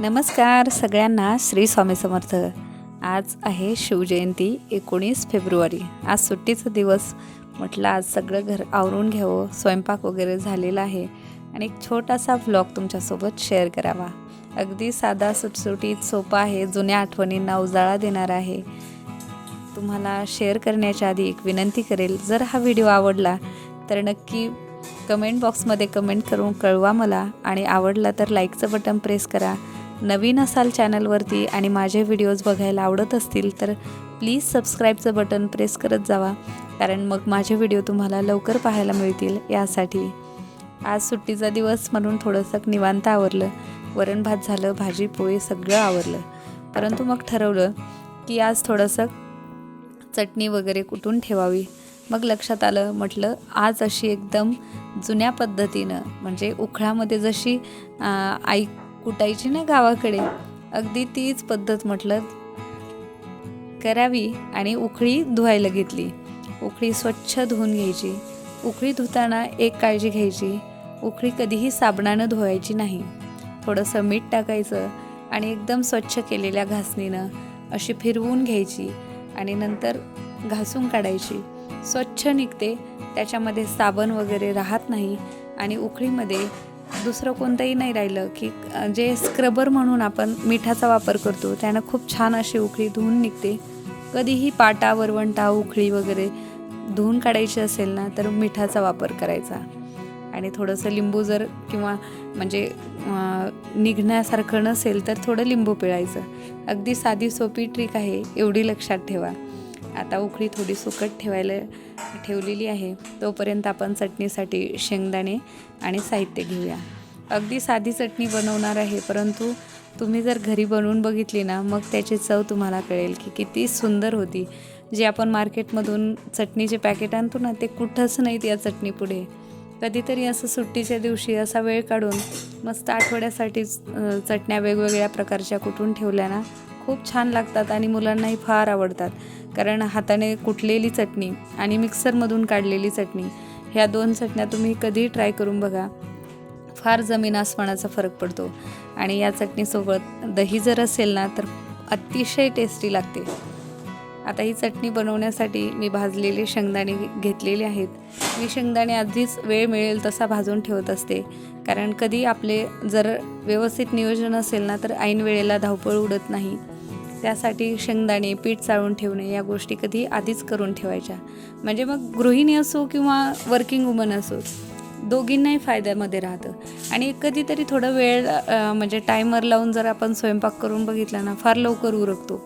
नमस्कार सगळ्यांना श्री स्वामी समर्थ. आज आहे शिवजयंती एकोणीस फेब्रुवारी. आज सुट्टीचा दिवस. म्हटलं आज सगळं घर आवरून घ्यावं स्वयंपाक वगैरे झालेला आहे. आणि एक छोटासा व्लॉग तुमच्यासोबत शेअर करावा. अगदी साधा सुटसुटीत सोपा आहे जुन्या आठवणींना उजाळा देणार आहे. तुम्हाला शेअर करण्याच्या आधी एक विनंती करेल जर हा व्हिडिओ आवडला तर नक्की कमेंट बॉक्समध्ये कमेंट करून कळवा मला. आणि आवडला तर लाईकचं बटन प्रेस करा. नवीन असाल चॅनलवरती आणि माझे व्हिडिओज बघायला आवडत असतील तर प्लीज सबस्क्राईबचं बटन प्रेस करत जावा कारण मग माझे व्हिडिओ तुम्हाला लवकर पाहायला मिळतील यासाठी. आज सुट्टीचा दिवस म्हणून थोडंसं निवांत आवरलं. वरण भात झालं भाजी पोळी सगळं आवरलं. परंतु मग ठरवलं की आज थोडंसं चटणी वगैरे कुठून ठेवावी. मग लक्षात आलं म्हटलं आज अशी एकदम जुन्या पद्धतीनं म्हणजे उखळामध्ये जशी आई कुटायची ना गावाकडे? अगदी तीच पद्धत म्हटलं. करावी आणि उखळी धुवायला घेतली. उखळी स्वच्छ धुवून घ्यायची. उखळी धुताना एक काळजी घ्यायची. उखळी कधीही साबणानं धुवायची नाही. थोडंसं मीठ टाकायचं आणि एकदम स्वच्छ केलेल्या घासणीनं अशी फिरवून घ्यायची आणि नंतर घासून काढायची. स्वच्छ निघते त्याच्यामध्ये साबण वगैरे राहत नाही आणि उखळीमध्ये दुसरं कोणतंही नाही राहिलं की जे स्क्रबर म्हणून आपण मिठाचा वापर करतो त्यानं खूप छान अशी उखळी धुवून निघते. कधीही पाटा वरवंटा उखळी वगैरे धुवून काढायची असेल ना तर मिठाचा वापर करायचा. आणि थोडंसं लिंबू जर किंवा म्हणजे निघण्यासारखं नसेल तर थोडं लिंबू पिळायचं. अगदी साधी सोपी ट्रिक आहे एवढी लक्षात ठेवा. आता उकळी थोडी सुकट ठेवायला ठेवलेली आहे. तोपर्यंत आपण चटणीसाठी शेंगदाणे आणि साहित्य घेऊया. अगदी साधी चटणी बनवणार आहे परंतु तुम्ही जर घरी बनवून बघितली ना मग त्याची चव तुम्हाला कळेल की किती सुंदर होती. जे आपण मार्केटमधून चटणीचे पॅकेट आणतो ना ते कुठंच नाहीत या चटणी पुढे कधीतरी असं सुट्टीच्या दिवशी असा वेळ काढून मस्त आठवड्यासाठी चटण्या वेगवेगळ्या प्रकारच्या कुठून ठेवल्या ना खूप छान लागतात आणि मुलांनाही फार आवडतात. कारण हाताने कुटलेली चटणी आणि मिक्सरमधून काढलेली चटणी ह्या दोन चटण्या तुम्ही कधीही ट्राय करून बघा. फार जमीन आसमानाचा फरक पडतो. आणि या चटणीसोबत दही जर असेल ना तर अतिशय टेस्टी लागते. आता ही चटणी बनवण्यासाठी मी भाजलेले शेंगदाणे घेतलेले आहेत. मी शेंगदाणे आधीच वेळ मिळेल तसा भाजून ठेवत असते. कारण कधी आपले जर व्यवस्थित नियोजन असेल ना तर ऐन वेळेला धावपळ उडत नाही. त्यासाठी शेंगदाणे पीठ चाळून ठेवणे या गोष्टी कधी आधीच करून ठेवायच्या. म्हणजे मग गृहिणी असो किंवा वर्किंग वुमन असो दोघींनाही फायद्यामध्ये राहतं. आणि कधीतरी थोडं वेळ म्हणजे टायमर लावून जर आपण स्वयंपाक करून बघितला ना फार लवकर उरकतो.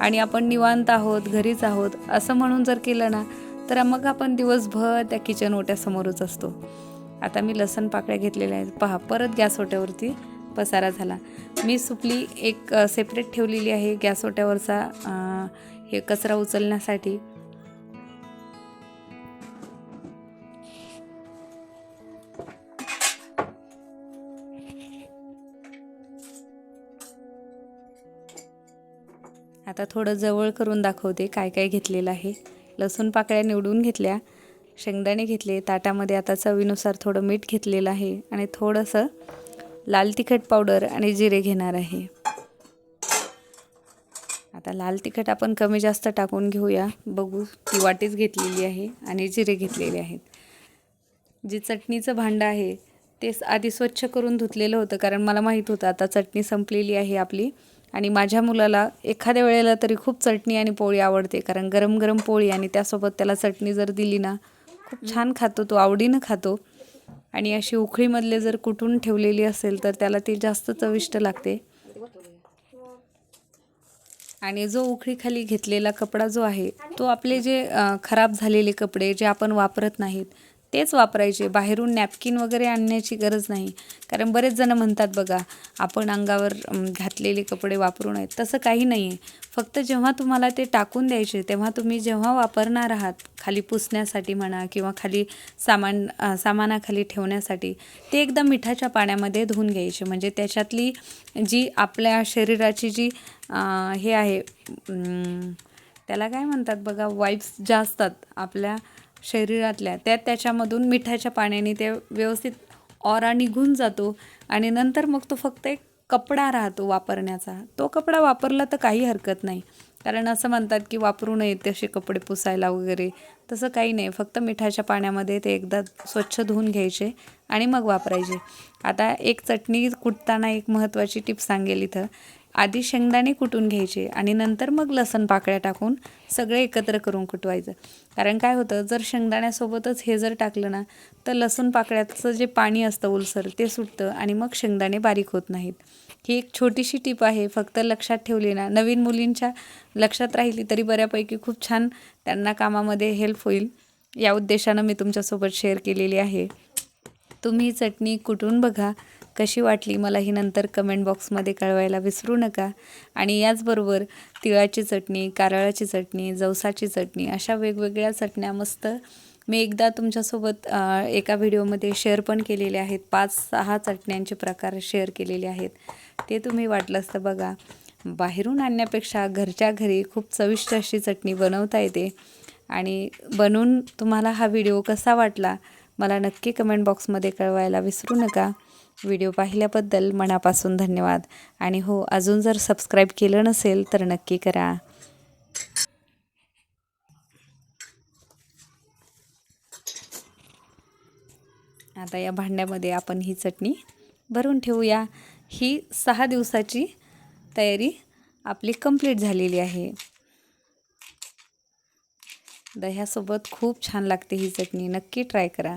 आणि आपण निवांत आहोत घरीच आहोत असं म्हणून जर केलं ना तर मग आपण दिवसभर त्या किचन ओट्यासमोरच असतो. आता मी लसण पाकळ्या घेतलेल्या आहेत. पहा परत गॅस ओट्यावरती पसारा झाला. मी सुपली एक सेपरेट ठेवलेली आहे गॅस ओट्यावरचा हे कचरा उचलण्यासाठी. आता थोडं जवळ करून दाखवते काय काय घेतलेलं आहे. लसूण पाकळ्या निवडून घेतल्या शेंगदाणे घेतले ताटामध्ये आता चवीनुसार थोडं मीठ घेतलेलं आहे आणि थोडंसं लाल तिखट पावडर आणि जिरे घेणार आहे. आता लाल तिखट आपण कमी जास्त टाकून घेऊया. बघू ती वाटीच घेतलेली आहे आणि जिरे घेतलेले आहेत. जे चटणीचं भांडं आहे ते आधी स्वच्छ करून धुतलेलं होतं कारण मला माहीत होतं आता चटणी संपलेली आहे आपली. आणि माझ्या मुलाला एखाद्या वेळेला तरी खूप चटणी आणि पोळी आवडते कारण गरम गरम पोळी आणि त्यासोबत त्याला चटणी जर दिली ना खूप छान खातो तो आवडीनं खातो. आणि अशी उखळीमधले जर कुटून ठेवलेली असेल तर त्याला ती जास्त चविष्ट लागते. आणि जो उखळीखाली घेतलेला कपडा जो आहे तो आपले जे खराब झालेले कपडे जे आपण वापरत नाहीत तेच वापरायचे. बाहेरून नॅपकिन वगैरे आणण्याची गरज नाही. कारण बरेच जण म्हणतात बघा आपण अंगावर घातलेले कपडे वापरू नयेत. तसं काही नाही आहे फक्त जेव्हा तुम्हाला ते टाकून द्यायचे तेव्हा तुम्ही जेव्हा वापरणार आहात खाली पुसण्यासाठी म्हणा किंवा खाली सामान सामानाखाली ठेवण्यासाठी ते एकदा मिठाच्या पाण्यामध्ये धुवून घ्यायचे. म्हणजे त्याच्यातली जी आपल्या शरीराची जी हे आहे त्याला काय म्हणतात बघा वाईब्स ज्या असतात आपल्या शरीरातल्या त्या त्याच्यामधून मिठाच्या पाण्याने ते व्यवस्थित ऑरा निघून जातो आणि नंतर मग तो फक्त एक कपडा राहतो वापरण्याचा. तो कपडा वापरला तर काही हरकत नाही. कारण असं म्हणतात की वापरू नये तसे कपडे पुसायला वगैरे. तसं काही नाही. फक्त मिठाच्या पाण्यामध्ये ते एकदा स्वच्छ धुवून घ्यायचे आणि मग वापरायचे. आता एक चटणी कुटताना एक महत्त्वाची टिप सांगेल इथं. आधी शेंगदाणे कुटून घ्यायचे आणि नंतर मग लसण पाकळ्या टाकून सगळे एकत्र करून कुटवायचं. कारण काय होतं जर शेंगदाण्यासोबतच हे जर टाकलं ना तर लसूण पाकळ्याचं जे पाणी असतं ओलसर ते सुटतं आणि मग शेंगदाणे बारीक होत नाहीत. ही एक छोटीशी टीप आहे फक्त लक्षात ठेवली ना. नवीन मुलींच्या लक्षात राहिली तरी बऱ्यापैकी खूप छान त्यांना कामामध्ये हेल्प होईल. या उद्देशानं मी तुमच्यासोबत शेअर केलेली आहे. तुम्ही चटणी कुठून बघा. कशी वाटली मला ही नंतर कमेंट बॉक्समध्ये कळवायला विसरू नका. आणि याचबरोबर तिळाची चटणी कारळाची चटणी जवसाची चटणी अशा वेगवेगळ्या चटण्या मस्त मी एकदा तुमच्यासोबत एका व्हिडिओमध्ये शेअर पण केलेले आहेत. पाच सहा चटण्यांचे प्रकार शेअर केलेले आहेत. ते तुम्ही वाटलंच तर बघा. बाहेरून आणण्यापेक्षा घरच्या घरी खूप चविष्ट अशी चटणी बनवता येते. आणि बनवून तुम्हाला हा व्हिडिओ कसा वाटला मला नक्की कमेंट बॉक्समध्ये कळवायला विसरू नका. व्हिडिओ पाहिल्याबद्दल मनापासून धन्यवाद. आणि हो अजून जर सबस्क्राईब केलं नसेल तर नक्की करा. आता या भांड्यामध्ये आपण ही चटणी भरून ठेवूया. ही सहा दिवसाची तयारी आपली कंप्लीट झालेली आहे. दह्यासोबत खूप छान लागते ही चटणी. नक्की ट्राय करा.